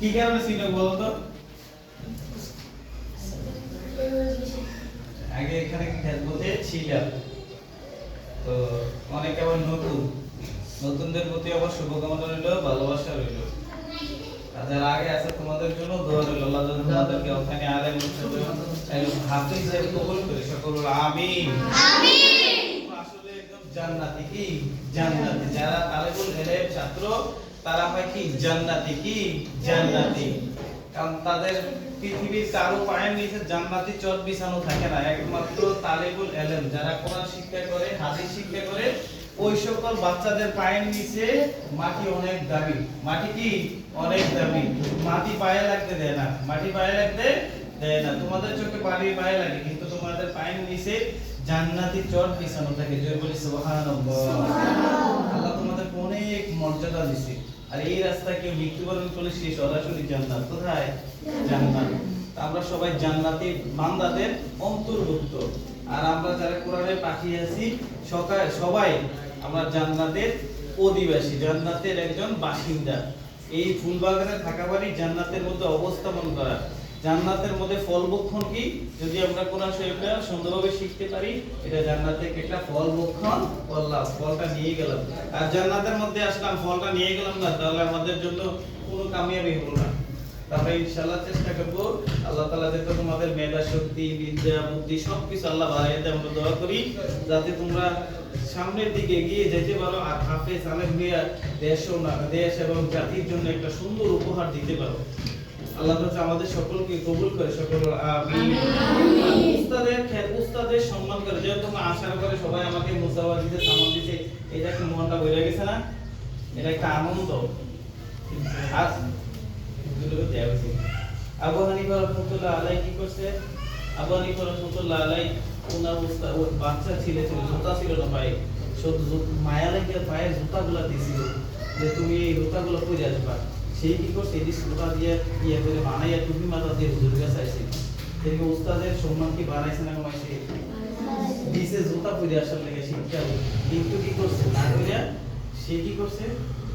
কি কারণে বলো তো আগে এখানে খেলবতে ছিলাম। তো অনেকে আবার নতুন। নতুনদের প্রতি আবার শুভকামনা রইল ভালোবাসা রইল। আর যারা আগে আছে তোমাদের জন্য দোয়া রইল। আল্লাহ যেন তোমাদেরকে ওখানে আলেম হিসেবে একদম হাফিজ হিসেবে কবুল করে সকল বলো আমিন। আসলে একদম জান্নাতি কি? জান্নাতি। যারা ইলম ছাত্র, তারা হয় কি? জান্নাতি কি? জান্নাতি। কারণ তাদের পৃথিবীর কারও পায়ের নিচে জান্নাতি চট বিছানো থাকে না। একমাত্র তালেবুল ইলম যারা কোরআন শিক্ষা করে, হাদিস শিক্ষা করে, ওই সকল বাচ্চাদের পায়ের নিচে মাটি অনেক দামি। মাটি কি? অনেক দামি। মাটি পায়ে লাগতে দেয় না। মাটি পায়ে লাগতে দেয় না। তোমাদের চোখে পানি পায়ে লাগে, কিন্তু তোমাদের পায়ের নিচে জান্নাতি চট বিছানো থাকে। জয় বলি সুবহানাল্লাহ। আল্লাহ তোমাদেরকে অনেক মর্যাদা দিছে। আর এই রাস্তায় কেউ মৃত্যুবরণ করলে সে সরাসরি জান্নাত। কোথায়? জান্নাত। আমরা সবাই জান্নাতি বান্দাদের অন্তর্ভুক্ত। আর আমরা যারা কোরআনে পাঠিয়ে আছি সকাল সবাই আমরা জান্নাতের অধিবাসী জান্নাতের একজন বাসিন্দা। এই ফুলবাগানে থাকা বাড়ি জান্নাতের মধ্যে অবস্থাপন করা। জান্নাতের মধ্যে ফল বক্ষণ কি? যদি আমরা কোরআন শরীফটা সুন্দরভাবে শিখতে পারি, এটা জান্নাতে একটা ফল বক্ষণ করলাম, ফলটা নিয়ে গেলাম। আর জান্নাতের মধ্যে আসলাম, ফলটা নিয়ে গেলাম না, তাহলে আমাদের জন্য কোনো কামিয়াবি হলো না। চেষ্টা আল্লাহ যাতে তোমাদের মেধা, শক্তি, বিদ্যা, বুদ্ধি আল্লাহ আমরা দোয়া করি, যাতে তোমরা সামনের দিকে এগিয়ে যেতে পারো আর হয়ে দেশ না দেশ এবং জাতির জন্য একটা সুন্দর উপহার দিতে পারো। আল্লাহ তাআলা আমাদের সকলকে কবুল করে সকল আমিন। উস্তাদের উস্তাদের সম্মান করে। যেহেতু আশার করে সবাই আমাকে মুসাওয়া দিতে সামান দিতে এটা একটা মনটা বইরা গেছে না? এটা একটা আনন্দ। আর এগুলো দেয়া হয়েছে। আবু হানিফা রহমতুল্লাহ আলাই কি করছে? আবু হানিফা রহমতুল্লাহ আলাই ওনার উস্তাদ বাচ্চা ছেলে ছিল জুতা ছিল না জু- মায়া লেগে পায়ে জুতাগুলা দিছিল যে তুমি এই জুতাগুলো পরে আসবা। সেই কি করছে? এই জুতা দিয়ে ইয়ে করে বানাইয়া টুপি মাথা দিয়ে কাছে আইছে। থেকে উস্তাদের সম্মান কি বানাইছে না কমাইছে? দিছে জুতা পরে আসার লেগে শিক্ষা কিন্তু কি করছে? না করিয়া সে কি করছে?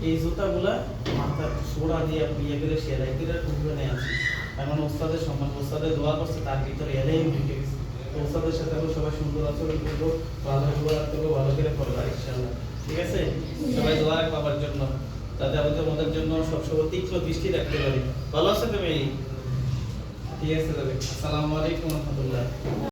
এই জুতাগুলা মাথা সোড়া দিয়ে ইয়ে করে সেলাই করে টুপি বানিয়ে আছে তার মানে ওস্তাদের সম্মান ওস্তাদের দোয়া করছে, তার ভিতরে এলেই ঢুকে গেছে। ওস্তাদের সাথে সবাই সুন্দর আচরণ করব ভালো দোয়া করব ভালো করে পড়বা ইনশাআল্লাহ ঠিক আছে সবাই দোয়া রাখব আমার জন্য আমাদের জন্য সবসময় তীক্ষ্ণ দৃষ্টি রাখতে পারি। ভালো আছে তুমি ঠিক আছে আসসালামু আলাইকুম রহমতুল্লাহ।